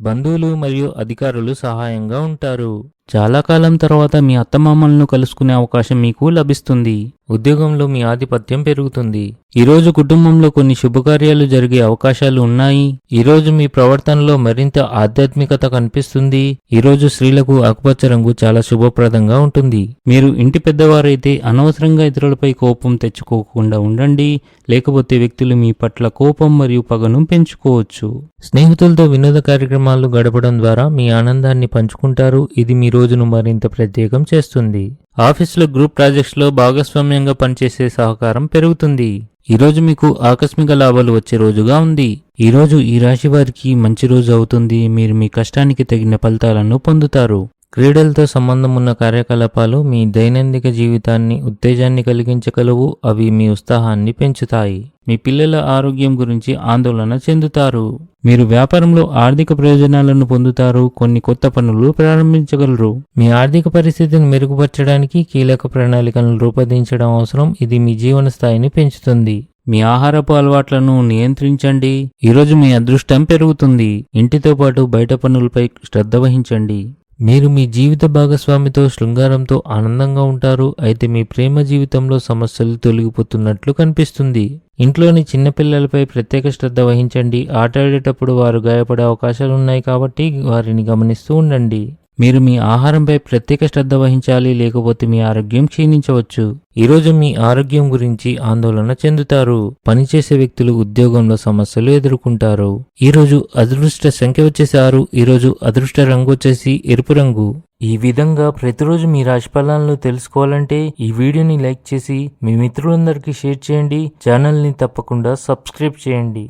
బంధువులు మరియు అధికారులు సహాయంగా ఉంటారు. చాలా కాలం తర్వాత మీ అత్తమామలను కలుసుకునే అవకాశం మీకు లభిస్తుంది. ఉద్యోగంలో మీ ఆధిపత్యం పెరుగుతుంది. ఈ రోజు కుటుంబంలో కొన్ని శుభకార్యాలు జరిగే అవకాశాలు ఉన్నాయి. ఈ రోజు మీ ప్రవర్తనలో మరింత ఆధ్యాత్మికత కనిపిస్తుంది. ఈ రోజు స్త్రీలకు ఆకుపచ్చ రంగు చాలా శుభప్రదంగా ఉంటుంది. మీరు ఇంటి పెద్దవారైతే అనవసరంగా ఇతరులపై కోపం తెచ్చుకోకుండా ఉండండి. లేకపోతే వ్యక్తులు మీ పట్ల కోపం మరియు పగను పెంచుకోవచ్చు. స్నేహితులతో వినోద కార్యక్రమాలు గడపడం ద్వారా మీ ఆనందాన్ని పంచుకుంటారు. ఇది మీ రోజును మరింత ప్రత్యేకం చేస్తుంది. ఆఫీసులో గ్రూప్ ప్రాజెక్ట్స్లో భాగస్వామ్యంగా పనిచేసే సహకారం పెరుగుతుంది. ఈ రోజు మీకు ఆకస్మిక లాభాలు వచ్చే రోజుగా ఉంది. ఈ రోజు ఈ రాశి వారికి మంచి రోజు అవుతుంది. మీరు మీ కష్టానికి తగిన ఫలితాలను పొందుతారు. క్రీడలతో సంబంధం ఉన్న కార్యకలాపాలు మీ దైనందిక జీవితాన్ని ఉత్తేజాన్ని కలిగించగలవు. అవి మీ ఉత్సాహాన్ని పెంచుతాయి. మీ పిల్లల ఆరోగ్యం గురించి ఆందోళన చెందుతారు. మీరు వ్యాపారంలో ఆర్థిక ప్రయోజనాలను పొందుతారు. కొన్ని కొత్త పనులు ప్రారంభించగలరు. మీ ఆర్థిక పరిస్థితిని మెరుగుపరచడానికి కీలక ప్రణాళికలను రూపొందించడం అవసరం. ఇది మీ జీవన స్థాయిని పెంచుతుంది. మీ ఆహారపు అలవాట్లను నియంత్రించండి. ఈరోజు మీ అదృష్టం పెరుగుతుంది. ఇంటితో పాటు బయట పనులపై శ్రద్ధ వహించండి. మీరు మీ జీవిత భాగస్వామితో శృంగారంతో ఆనందంగా ఉంటారు. అయితే మీ ప్రేమ జీవితంలో సమస్యలు తొలగిపోతున్నట్లు కనిపిస్తుంది. ఇంట్లోని చిన్నపిల్లలపై ప్రత్యేక శ్రద్ధ వహించండి. ఆటాడేటప్పుడు వారు గాయపడే అవకాశాలు ఉన్నాయి కాబట్టి వారిని గమనిస్తూ ఉండండి. మీరు మీ ఆహారంపై ప్రత్యేక శ్రద్ధ వహించాలి లేకపోతే మీ ఆరోగ్యం క్షీణించవచ్చు. ఈరోజు మీ ఆరోగ్యం గురించి ఆందోళన చెందుతారు. పనిచేసే వ్యక్తులు ఉద్యోగంలో సమస్యలు ఎదుర్కొంటారు. ఈరోజు అదృష్ట సంఖ్య వచ్చేసి ఆరు ఈరోజు అదృష్ట రంగు వచ్చేసి ఎరుపు రంగు. ఈ విధంగా ప్రతిరోజు మీ రాశి ఫలాలను తెలుసుకోవాలంటే ఈ వీడియోని లైక్ చేసి మీ మిత్రులందరికీ షేర్ చేయండి. ఛానల్ని తప్పకుండా సబ్స్క్రైబ్ చేయండి.